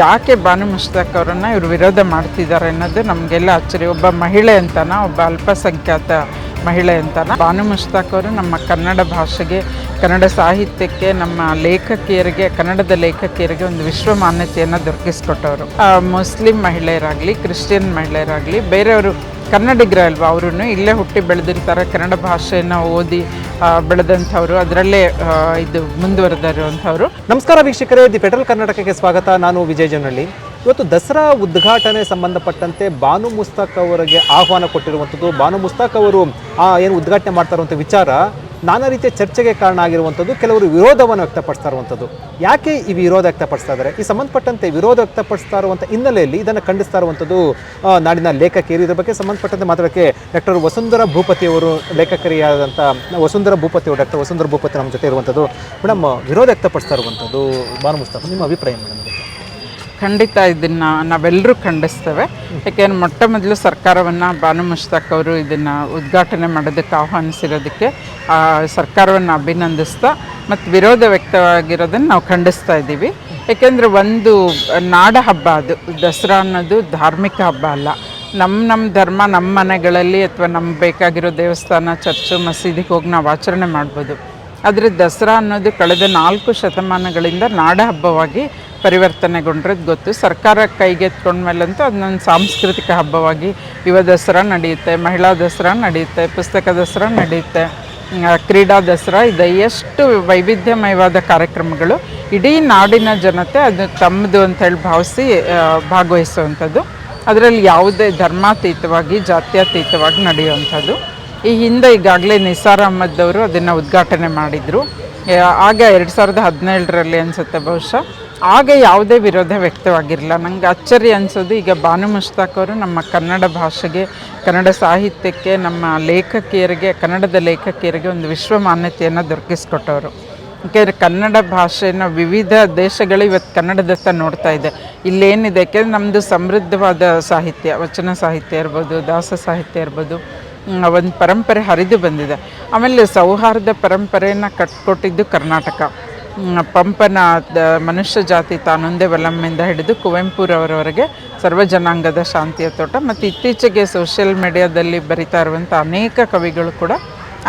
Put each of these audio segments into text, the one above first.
ಯಾಕೆ ಬಾನು ಮುಷ್ತಾಕ್ ಅವರನ್ನು ಇವರು ವಿರೋಧ ಮಾಡ್ತಿದ್ದಾರೆ ಅನ್ನೋದು ನಮಗೆಲ್ಲ ಅಚ್ಚರಿ ಒಬ್ಬ ಮಹಿಳೆ ಅಂತಾನ, ಒಬ್ಬ ಅಲ್ಪಸಂಖ್ಯಾತ ಮಹಿಳೆ ಅಂತಾನ. ಬಾನು ಮುಷ್ತಾಕ್ ಅವರು ನಮ್ಮ ಕನ್ನಡ ಭಾಷೆಗೆ, ಕನ್ನಡ ಸಾಹಿತ್ಯಕ್ಕೆ, ನಮ್ಮ ಲೇಖಕಿಯರಿಗೆ, ಕನ್ನಡದ ಲೇಖಕಿಯರಿಗೆ ಒಂದು ವಿಶ್ವ ಮಾನ್ಯತೆಯನ್ನು ದೊರಕಿಸ್ಕೊಟ್ಟವರು. ಮುಸ್ಲಿಂ ಮಹಿಳೆಯರಾಗಲಿ, ಕ್ರಿಶ್ಚಿಯನ್ ಮಹಿಳೆಯರಾಗಲಿ, ಬೇರೆಯವರು ಕನ್ನಡಿಗರ ಅಲ್ವಾ ಅವರು ಇಲ್ಲೇ ಹುಟ್ಟಿ ಬೆಳೆದಿರ್ತಾರೆ, ಕನ್ನಡ ಭಾಷೆಯನ್ನು ಓದಿ ಬೆಳೆದಂಥವ್ರು, ಅದರಲ್ಲೇ ಇದು ಮುಂದುವರೆದಿರುವಂಥವ್ರು. ನಮಸ್ಕಾರ ವೀಕ್ಷಕರೇ, ದಿ ಪೆಟ್ರೋಲ್ ಕರ್ನಾಟಕಕ್ಕೆ ಸ್ವಾಗತ. ನಾನು ವಿಜಯ್ ಜನಹಳ್ಳಿ ಇವತ್ತು ದಸರಾ ಉದ್ಘಾಟನೆ ಸಂಬಂಧಪಟ್ಟಂತೆ ಬಾನು ಮುಸ್ತಾಕ್ ಅವರಿಗೆ ಆಹ್ವಾನ ಕೊಟ್ಟಿರುವಂಥದ್ದು. ಬಾನು ಮುಸ್ತಾಕ್ ಅವರು ಏನು ಉದ್ಘಾಟನೆ ಮಾಡ್ತಾರಂಥ ವಿಚಾರ ನಾನಾ ರೀತಿಯ ಚರ್ಚೆಗೆ ಕಾರಣ ಆಗಿರುವಂಥದ್ದು, ಕೆಲವರು ವಿರೋಧವನ್ನು ವ್ಯಕ್ತಪಡಿಸ್ತಾ ಇರುವಂಥದ್ದು. ಯಾಕೆ ಈ ವಿರೋಧ ವ್ಯಕ್ತಪಡಿಸ್ತಾ ಇದ್ದಾರೆ? ಈ ಸಂಬಂಧಪಟ್ಟಂತೆ ವಿರೋಧ ವ್ಯಕ್ತಪಡಿಸ್ತಾ ಇರುವಂಥ ಹಿನ್ನೆಲೆಯಲ್ಲಿ ಇದನ್ನು ಖಂಡಿಸ್ತಾ ಇರುವಂಥದ್ದು ನಾಡಿನ ಲೇಖಕಿಯರು. ಇದರ ಬಗ್ಗೆ ಸಂಬಂಧಪಟ್ಟಂತೆ ಮಾತಾಡೋಕ್ಕೆ ಡಾಕ್ಟರ್ ವಸುಂಧರ ಭೂಪತಿ ಅವರು ಲೇಖಕರಿಯಾದಂಥ, ವಸುಂಧರ ಭೂಪತಿ ಅವರು ಡಾಕ್ಟರ್ ವಸುಂಧರ ಭೂಪತಿ ನಮ್ಮ ಜೊತೆ ಇರುವಂಥದ್ದು. ಮೇಡಮ್, ವಿರೋಧ ವ್ಯಕ್ತಪಡಿಸ್ತಾ ಇರುವಂಥದ್ದು ಬಾನು ಮುಸ್ತಾಫ್, ನಿಮ್ಮ ಅಭಿಪ್ರಾಯ ಮೇಡಮ್? ಖಂಡಿತ ಇದನ್ನು ನಾವೆಲ್ಲರೂ ಖಂಡಿಸ್ತೇವೆ. ಯಾಕೆಂದ್ರೆ ಮೊಟ್ಟ ಮೊದಲು ಸರ್ಕಾರವನ್ನು ಬಾನು ಮುಷ್ತಾಕ್ ಅವರು ಇದನ್ನು ಉದ್ಘಾಟನೆ ಮಾಡೋದಕ್ಕೆ ಆಹ್ವಾನಿಸಿರೋದಕ್ಕೆ ಸರ್ಕಾರವನ್ನು ಅಭಿನಂದಿಸ್ತಾ ಮತ್ತು ವಿರೋಧ ವ್ಯಕ್ತವಾಗಿರೋದನ್ನು ನಾವು ಖಂಡಿಸ್ತಾ ಇದ್ದೀವಿ. ಯಾಕೆಂದರೆ ಒಂದು ನಾಡ ಹಬ್ಬ ಅದು, ದಸರಾ ಅನ್ನೋದು ಧಾರ್ಮಿಕ ಹಬ್ಬ ಅಲ್ಲ. ನಮ್ಮ ನಮ್ಮ ಧರ್ಮ ನಮ್ಮ ಮನೆಗಳಲ್ಲಿ ಅಥವಾ ನಮ್ಗೆ ಬೇಕಾಗಿರೋ ದೇವಸ್ಥಾನ, ಚರ್ಚು, ಮಸೀದಿಗೆ ಹೋಗಿ ನಾವು ಆಚರಣೆ ಮಾಡ್ಬೋದು. ಆದರೆ ದಸರಾ ಅನ್ನೋದು ಕಳೆದ ನಾಲ್ಕು ಶತಮಾನಗಳಿಂದ ನಾಡ ಹಬ್ಬವಾಗಿ ಪರಿವರ್ತನೆಗೊಂಡ್ರದ್ದು ಗೊತ್ತು. ಸರ್ಕಾರ ಕೈಗೆತ್ಕೊಂಡ್ಮೇಲಂತೂ ಅದನ್ನೊಂದು ಸಾಂಸ್ಕೃತಿಕ ಹಬ್ಬವಾಗಿ ಯುವ ದಸರಾ ನಡೆಯುತ್ತೆ, ಮಹಿಳಾ ದಸರಾ ನಡೆಯುತ್ತೆ, ಪುಸ್ತಕ ದಸರಾ ನಡೆಯುತ್ತೆ ಕ್ರೀಡಾ ದಸರಾ ಇದೆ. ಎಷ್ಟು ವೈವಿಧ್ಯಮಯವಾದ ಕಾರ್ಯಕ್ರಮಗಳು. ಇಡೀ ನಾಡಿನ ಜನತೆ ಅದು ತಮ್ಮದು ಅಂತೇಳಿ ಭಾವಿಸಿ ಭಾಗವಹಿಸುವಂಥದ್ದು. ಅದರಲ್ಲಿ ಯಾವುದೇ ಧರ್ಮಾತೀತವಾಗಿ, ಜಾತ್ಯತೀತವಾಗಿ ನಡೆಯುವಂಥದ್ದು. ಈ ಹಿಂದೆ ಈಗಾಗಲೇ ನಿಸಾರ್ ಅಹಮದ್ ಅವರು ಅದನ್ನು ಉದ್ಘಾಟನೆ ಮಾಡಿದರು. ಆಗ ಎರಡು ಸಾವಿರದ ಹದಿನೇಳರಲ್ಲಿ ಅನಿಸುತ್ತೆ ಬಹುಶಃ. ಆಗ ಯಾವುದೇ ವಿರೋಧ ವ್ಯಕ್ತವಾಗಿರಲಿಲ್ಲ. ನನಗೆ ಅಚ್ಚರಿ ಅನಿಸೋದು, ಈಗ ಬಾನು ಮುಷ್ತಾಕ್ ಅವರು ನಮ್ಮ ಕನ್ನಡ ಭಾಷೆಗೆ, ಕನ್ನಡ ಸಾಹಿತ್ಯಕ್ಕೆ, ನಮ್ಮ ಲೇಖಕಿಯರಿಗೆ, ಕನ್ನಡದ ಲೇಖಕಿಯರಿಗೆ ಒಂದು ವಿಶ್ವ ಮಾನ್ಯತೆಯನ್ನು ದೊರಕಿಸ್ಕೊಟ್ಟವರು. ಯಾಕೆಂದರೆ ಕನ್ನಡ ಭಾಷೆಯನ್ನು ವಿವಿಧ ದೇಶಗಳು ಇವತ್ತು ಕನ್ನಡದತ್ತ ನೋಡ್ತಾ ಇದೆ. ಇಲ್ಲೇನಿದೆ? ಯಾಕೆಂದರೆ ನಮ್ಮದು ಸಮೃದ್ಧವಾದ ಸಾಹಿತ್ಯ, ವಚನ ಸಾಹಿತ್ಯ ಇರ್ಬೋದು, ದಾಸ ಸಾಹಿತ್ಯ ಇರ್ಬೋದು ಒಂದು ಪರಂಪರೆ ಹರಿದು ಬಂದಿದೆ. ಆಮೇಲೆ ಸೌಹಾರ್ದ ಪರಂಪರೆಯನ್ನು ಕಟ್ಕೊಟ್ಟಿದ್ದು ಕರ್ನಾಟಕ. ಪಂಪನ ಮನುಷ್ಯ ಜಾತಿ ತಾನೊಂದೇ ವಲಮ್ಮಿಂದ ಹಿಡಿದು ಕುವೆಂಪುರವರವರೆಗೆ ಸರ್ವ ಜನಾಂಗದ ಶಾಂತಿಯ ತೋಟ ಮತ್ತು ಇತ್ತೀಚೆಗೆ ಸೋಷಿಯಲ್ ಮೀಡಿಯಾದಲ್ಲಿ ಬರಿತಾ ಇರುವಂಥ ಅನೇಕ ಕವಿಗಳು ಕೂಡ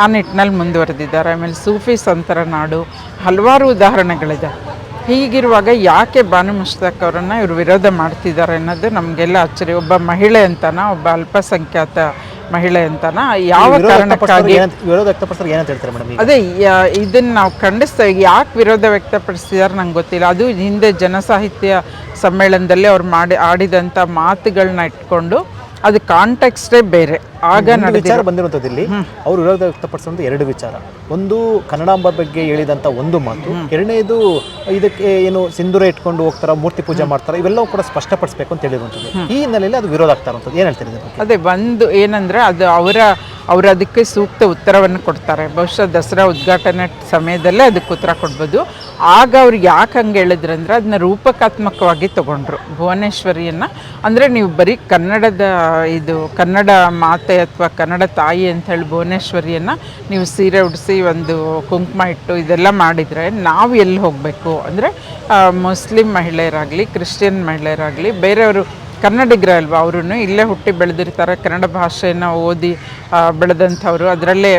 ಆ ನಿಟ್ಟಿನಲ್ಲಿ ಮುಂದುವರೆದಿದ್ದಾರೆ. ಆಮೇಲೆ ಸೂಫಿ ಸಂತರ ನಾಡು ಹಲವಾರು ಉದಾಹರಣೆಗಳಿದೆ. ಹೀಗಿರುವಾಗ ಯಾಕೆ ಬಾನು ಮುಷ್ತಾಕ್ ಅವರನ್ನು ಇವರು ವಿರೋಧ ಮಾಡ್ತಿದ್ದಾರೆ ಅನ್ನೋದು ನಮಗೆಲ್ಲ ಅಚ್ಚರಿ ಒಬ್ಬ ಮಹಿಳೆ ಅಂತನ, ಒಬ್ಬ ಅಲ್ಪಸಂಖ್ಯಾತ ಮಹಿಳೆ ಅಂತನ? ಯಾವ ಕಾರಣಕ್ಕಾಗಿ ವಿರೋಧ ವ್ಯಕ್ತಪಡಿಸಿದ್ರೆ ಏನಂತ ಹೇಳ್ತಾರೆ ಮೇಡಮ್ ಅದೇ ಇದನ್ನ ನಾವು ಖಂಡಿಸ್ತಾ ಯಾಕೆ ವಿರೋಧ ವ್ಯಕ್ತಪಡಿಸಿದಾರೆ ನಂಗೆ ಗೊತ್ತಿಲ್ಲ. ಅದು ಹಿಂದೆ ಜನಸಾಹಿತ್ಯ ಸಮ್ಮೇಳನದಲ್ಲಿ ಅವ್ರು ಮಾಡಿ ಆಡಿದಂಥ ಮಾತುಗಳನ್ನ ಇಟ್ಕೊಂಡು ಅದು ಕಾಂಟೆಕ್ಸ್ಟೇ ಬೇರೆ. ಆಗ ವಿಚಾರ ಬಂದಿರುವಂಥದ್ದು ಇಲ್ಲಿ ಅವರು ವಿರೋಧ ವ್ಯಕ್ತಪಡಿಸುವಂಥ ಎರಡು ವಿಚಾರ. ಒಂದು ಕನ್ನಡಾಂಬ ಬಗ್ಗೆ ಹೇಳಿದಂಥ ಒಂದು ಮಾತು ಎರಡನೇದು ಇದಕ್ಕೆ ಏನು ಸಿಂಧೂರ ಇಟ್ಕೊಂಡು ಹೋಗ್ತಾರ ಮೂರ್ತಿ ಪೂಜೆ ಮಾಡ್ತಾರ ಇವೆಲ್ಲವೂ ಕೂಡ ಸ್ಪಷ್ಟಪಡಿಸಬೇಕು ಅಂತ ಹೇಳಿರುವಂಥದ್ದು. ಈ ಹಿನ್ನೆಲೆಯಲ್ಲಿ ಅದು ವಿರೋಧ ಆಗ್ತಾ ಇರುವಂಥದ್ದು. ಏನು ಹೇಳ್ತಾರೆ? ಅದೇ ಒಂದು ಏನಂದ್ರೆ ಅದು ಅವರ ಅವರು ಅದಕ್ಕೆ ಸೂಕ್ತ ಉತ್ತರವನ್ನು ಕೊಡ್ತಾರೆ. ಬಹುಶಃ ದಸರಾ ಉದ್ಘಾಟನೆ ಸಮಯದಲ್ಲೇ ಅದಕ್ಕೆ ಉತ್ತರ ಕೊಡ್ಬೋದು. ಆಗ ಅವ್ರು ಯಾಕೆ ಹಂಗೆ ಹೇಳಿದ್ರಂದ್ರೆ ಅದನ್ನ ರೂಪಕಾತ್ಮಕವಾಗಿ ತಗೊಂಡ್ರು. ಭುವನೇಶ್ವರಿಯನ್ನು. ಅಂದರೆ ನೀವು ಬರೀ ಕನ್ನಡದ ಇದು ಕನ್ನಡ ಮಾತೆ ಅಥವಾ ಕನ್ನಡ ತಾಯಿ ಅಂತ ಹೇಳಿ ಭುವನೇಶ್ವರಿಯನ್ನು ನೀವು ಸೀರೆ ಉಡಿಸಿ ಒಂದು ಕುಂಕುಮ ಇಟ್ಟು ಇದೆಲ್ಲ ಮಾಡಿದರೆ ನಾವು ಎಲ್ಲಿ ಹೋಗಬೇಕು? ಅಂದರೆ ಮುಸ್ಲಿಂ ಮಹಿಳೆಯರಾಗಲಿ, ಕ್ರಿಶ್ಚಿಯನ್ ಮಹಿಳೆಯರಾಗಲಿ, ಬೇರೆಯವರು ಕನ್ನಡಿಗರ ಅಲ್ವಾ ಅವರು ಇಲ್ಲೇ ಹುಟ್ಟಿ ಬೆಳೆದಿರ್ತಾರೆ, ಕನ್ನಡ ಭಾಷೆಯನ್ನು ಓದಿ ಬೆಳೆದಂಥವ್ರು, ಅದರಲ್ಲೇ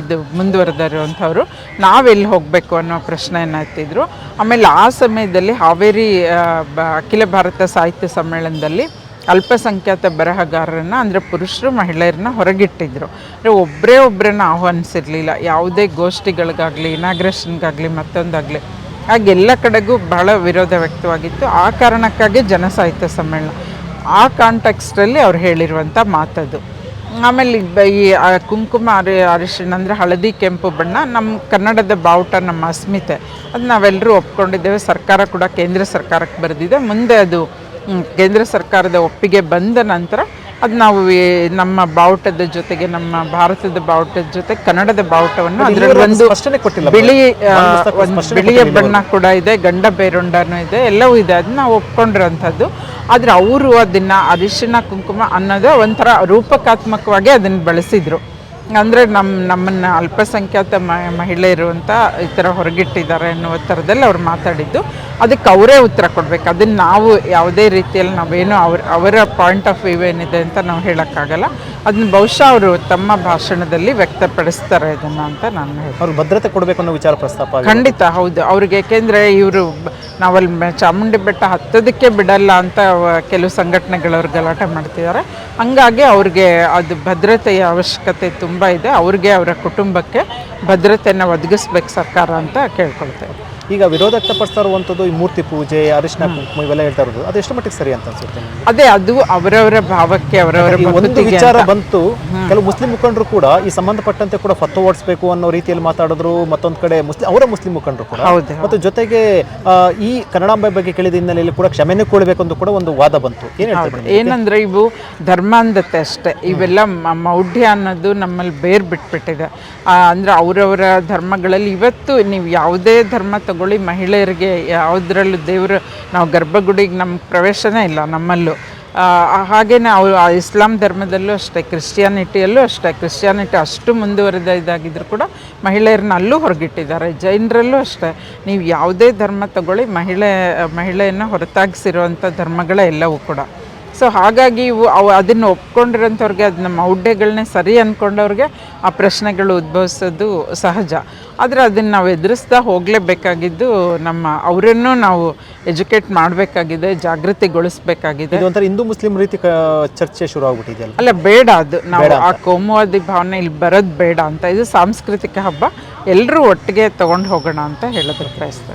ಇದು ಮುಂದುವರೆದಿರುವಂಥವ್ರು ನಾವೆಲ್ಲಿ ಹೋಗಬೇಕು ಅನ್ನೋ ಪ್ರಶ್ನೆಯನ್ನು ಎತ್ತಿದ್ರು. ಆಮೇಲೆ ಆ ಸಮಯದಲ್ಲಿ ಹಾವೇರಿ ಅಖಿಲ ಭಾರತ ಸಾಹಿತ್ಯ ಸಮ್ಮೇಳನದಲ್ಲಿ ಅಲ್ಪಸಂಖ್ಯಾತ ಬರಹಗಾರರನ್ನು, ಅಂದರೆ ಪುರುಷರು ಮಹಿಳೆಯರನ್ನ ಹೊರಗಿಟ್ಟಿದ್ರು. ಅಂದರೆ ಒಬ್ಬರೇ ಒಬ್ಬರನ್ನ ಆಹ್ವಾನಿಸಿರಲಿಲ್ಲ. ಯಾವುದೇ ಗೋಷ್ಠಿಗಳಿಗಾಗಲಿ, ಇನಾಗ್ರೇಷನ್ಗಾಗಲಿ, ಮತ್ತೊಂದಾಗಲಿ. ಹಾಗೆಲ್ಲ ಕಡೆಗೂ ಬಹಳ ವಿರೋಧ ವ್ಯಕ್ತವಾಗಿತ್ತು. ಆ ಕಾರಣಕ್ಕಾಗಿ ಜನಸಾಹಿತ್ಯ ಸಮ್ಮೇಳನ. ಆ ಕಾಂಟೆಕ್ಸ್ಟಲ್ಲಿ ಅವ್ರು ಹೇಳಿರುವಂಥ ಮಾತದು. ಆಮೇಲೆ ಈ ಕುಂಕುಮ ಅರಿ, ಅರಿಶಿಣ, ಅಂದರೆ ಹಳದಿ ಕೆಂಪು ಬಣ್ಣ ನಮ್ಮ ಕನ್ನಡದ ಬಾವುಟ ನಮ್ಮ ಅಸ್ಮಿತೆ. ಅದು ನಾವೆಲ್ಲರೂ ಒಪ್ಕೊಂಡಿದ್ದೇವೆ. ಸರ್ಕಾರ ಕೂಡ ಕೇಂದ್ರ ಸರ್ಕಾರಕ್ಕೆ ಬರೆದಿದೆ. ಮುಂದೆ ಅದು ಕೇಂದ್ರ ಸರ್ಕಾರದ ಒಪ್ಪಿಗೆ ಬಂದ ನಂತರ ಅದು ನಾವು ನಮ್ಮ ಬಾವುಟದ ಜೊತೆಗೆ ನಮ್ಮ ಭಾರತದ ಬಾವುಟದ ಜೊತೆ ಕನ್ನಡದ ಬಾವುಟವನ್ನು ಅದರಲ್ಲಿ ಒಂದು ಬಿಳಿ ಬಿಳಿಯ ಬಣ್ಣ ಕೂಡ ಇದೆ ಗಂಡ ಬೇರುಂಡನು ಇದೆ ಎಲ್ಲವೂ ಇದೆ. ಅದನ್ನ ಒಪ್ಕೊಂಡಿರೋಂಥದ್ದು. ಆದರೆ ಅವರು ಅದನ್ನ ಅರಿಶಿನ ಕುಂಕುಮ ಅನ್ನೋದು ಒಂಥರ ರೂಪಕಾತ್ಮಕವಾಗಿ ಅದನ್ನು ಬಳಸಿದ್ರು. ಅಂದರೆ ನಮ್ಮ ನಮ್ಮನ್ನು ಅಲ್ಪಸಂಖ್ಯಾತ ಮ ಮಹಿಳೆಯರು ಅಂತ ಈ ಥರ ಹೊರಗಿಟ್ಟಿದ್ದಾರೆ ಅನ್ನುವ ಥರದಲ್ಲಿ ಅವ್ರು ಮಾತಾಡಿದ್ದು. ಅದಕ್ಕೆ ಅವರೇ ಉತ್ತರ ಕೊಡಬೇಕು. ಅದನ್ನು ನಾವು ಯಾವುದೇ ರೀತಿಯಲ್ಲಿ ನಾವೇನು ಅವ್ರ ಅವರ ಪಾಯಿಂಟ್ ಆಫ್ ವ್ಯೂ ಏನಿದೆ ಅಂತ ನಾವು ಹೇಳೋಕ್ಕಾಗಲ್ಲ. ಅದನ್ನ ಬಹುಶಃ ಅವರು ತಮ್ಮ ಭಾಷಣದಲ್ಲಿ ವ್ಯಕ್ತಪಡಿಸ್ತಾರೆ ಇದನ್ನು ಅಂತ ನಾನು ಹೇಳಿ ಅವ್ರಿಗೆ ಭದ್ರತೆ ಕೊಡಬೇಕು ಅನ್ನೋ ವಿಚಾರ ಪ್ರಸ್ತಾಪ. ಖಂಡಿತ ಹೌದು. ಅವ್ರಿಗೆ ಏಕೆಂದರೆ ಇವರು ನಾವಲ್ಲಿ ಚಾಮುಂಡಿ ಬೆಟ್ಟ ಹತ್ತೋದಕ್ಕೆ ಬಿಡಲ್ಲ ಅಂತ ಕೆಲವು ಸಂಘಟನೆಗಳವ್ರು ಗಲಾಟೆ ಮಾಡ್ತಿದ್ದಾರೆ. ಹಂಗಾಗಿ ಅವ್ರಿಗೆ ಅದು ಭದ್ರತೆಯ ಅವಶ್ಯಕತೆ ತುಂಬ ಇದೆ. ಅವ್ರಿಗೆ ಅವರ ಕುಟುಂಬಕ್ಕೆ ಭದ್ರತೆಯನ್ನು ಒದಗಿಸ್ಬೇಕು ಸರ್ಕಾರ ಅಂತ ಕೇಳ್ಕೊಳ್ತೇವೆ ಈಗ ವಿರೋಧ ವ್ಯಕ್ತಪಡಿಸ್ತಾ ಇರುವಂಥದ್ದು ಈ ಮೂರ್ತಿ ಪೂಜೆ ಅರಿಶಿನ ಕುಂಕುಮ ಇವೆಲ್ಲ ಹೇಳ್ತಾ ಇರೋದು ಅದು ಎಷ್ಟು ಮಟ್ಟಿಗೆ ಸರಿ ಅಂತ ಅನ್ಸುತ್ತೆ? ಅದೇ ಅದು ಅವರವರ ಭಾವಕ್ಕೆ ಅವರವರ ಒಂದು ವಿಚಾರ ಬಂತು ಕೆಲವು ಮುಸ್ಲಿಂ ಮುಖಂಡರು ಕೂಡ ಈ ಸಂಬಂಧಪಟ್ಟಂತೆ ಕೂಡ ಫತ್ತು ಓಡಿಸಬೇಕು ಅನ್ನೋ ರೀತಿಯಲ್ಲಿ ಮಾತಾಡಿದ್ರು ಮತ್ತೊಂದು ಕಡೆ ಮುಸ್ಲಿಂ ಅವರ ಮುಸ್ಲಿಂ ಮುಖಂಡರು ಕೂಡ. ಮತ್ತು ಜೊತೆಗೆ ಈ ಕನ್ನಡಾಂಬೆ ಬಗ್ಗೆ ಕೇಳಿದ ಹಿನ್ನೆಲೆಯಲ್ಲಿ ಕೂಡ ಕ್ಷಮೆನೇ ಕೊಡಬೇಕು ಅಂತ ಕೂಡ ಒಂದು ವಾದ ಬಂತು. ಏನು ಹೇಳ್ತಾರೆ ಏನಂದ್ರೆ ಇವು ಧರ್ಮಾಂಧತೆ ಅಷ್ಟೇ. ಇವೆಲ್ಲ ಮೌಢ್ಯ ಅನ್ನೋದು ನಮ್ಮಲ್ಲಿ ಬೇರ್ ಬಿಟ್ಬಿಟ್ಟಿದೆ. ಅಂದ್ರೆ ಅವರವರ ಧರ್ಮಗಳಲ್ಲಿ ಇವತ್ತು ನೀವು ಯಾವುದೇ ಧರ್ಮ ತಗೊಳ್ಳಿ ಮಹಿಳೆಯರಿಗೆ ಯಾವುದ್ರಲ್ಲೂ ದೇವರು, ನಾವು ಗರ್ಭಗುಡಿಗೆ ನಮ್ಮ ಪ್ರವೇಶನೇ ಇಲ್ಲ ನಮ್ಮಲ್ಲೂ. ಹಾಗೆಯೇ ಅವರು ಇಸ್ಲಾಂ ಧರ್ಮದಲ್ಲೂ ಅಷ್ಟೇ, ಕ್ರಿಶ್ಚಿಯಾನಿಟಿಯಲ್ಲೂ ಅಷ್ಟೇ, ಕ್ರಿಶ್ಚಿಯಾನಿಟಿ ಅಷ್ಟು ಮುಂದುವರೆದ ಇದಾಗಿದ್ದರೂ ಕೂಡ ಮಹಿಳೆಯರನ್ನ ಅಲ್ಲೂ ಹೊರಗಿಟ್ಟಿದ್ದಾರೆ, ಜೈನರಲ್ಲೂ ಅಷ್ಟೇ. ನೀವು ಯಾವುದೇ ಧರ್ಮ ತಗೊಳ್ಳಿ, ಮಹಿಳೆ, ಮಹಿಳೆಯನ್ನು ಹೊರತಾಗಿಸಿರುವಂಥ ಧರ್ಮಗಳೇ ಎಲ್ಲವೂ ಕೂಡ. ಸೊ ಹಾಗಾಗಿ ಇವು ಅವು ಅದನ್ನು ಒಪ್ಕೊಂಡಿರೋಂಥವ್ರಿಗೆ ನಮ್ಮ ಹುಡ್ಡೆಗಳನ್ನೇ ಸರಿ ಅಂದ್ಕೊಂಡವ್ರಿಗೆ ಆ ಪ್ರಶ್ನೆಗಳು ಉದ್ಭವಿಸೋದು ಸಹಜ. ಆದರೆ ಅದನ್ನು ನಾವು ಎದುರಿಸ್ತಾ ಹೋಗಲೇಬೇಕಾಗಿದ್ದು ನಮ್ಮ ಅವರನ್ನು ನಾವು ಎಜುಕೇಟ್ ಮಾಡಬೇಕಾಗಿದೆ ಜಾಗೃತಿಗೊಳಿಸ್ಬೇಕಾಗಿದೆ. ಒಂಥರ ಹಿಂದೂ ಮುಸ್ಲಿಂ ರೀತಿ ಚರ್ಚೆ ಶುರು ಆಗ್ಬಿಟ್ಟಿದೆ ಅಲ್ಲ. ಬೇಡ ಅದು. ನಾವು ಆ ಕೋಮುವಾದಿ ಭಾವನೆ ಇಲ್ಲಿ ಬರೋದು ಬೇಡ ಅಂತ. ಇದು ಸಾಂಸ್ಕೃತಿಕ ಹಬ್ಬ. ಎಲ್ಲರೂ ಒಟ್ಟಿಗೆ ತಗೊಂಡು ಹೋಗೋಣ ಅಂತ ಹೇಳೋದಕ್ಕೆ ಪ್ರಯತ್ನ.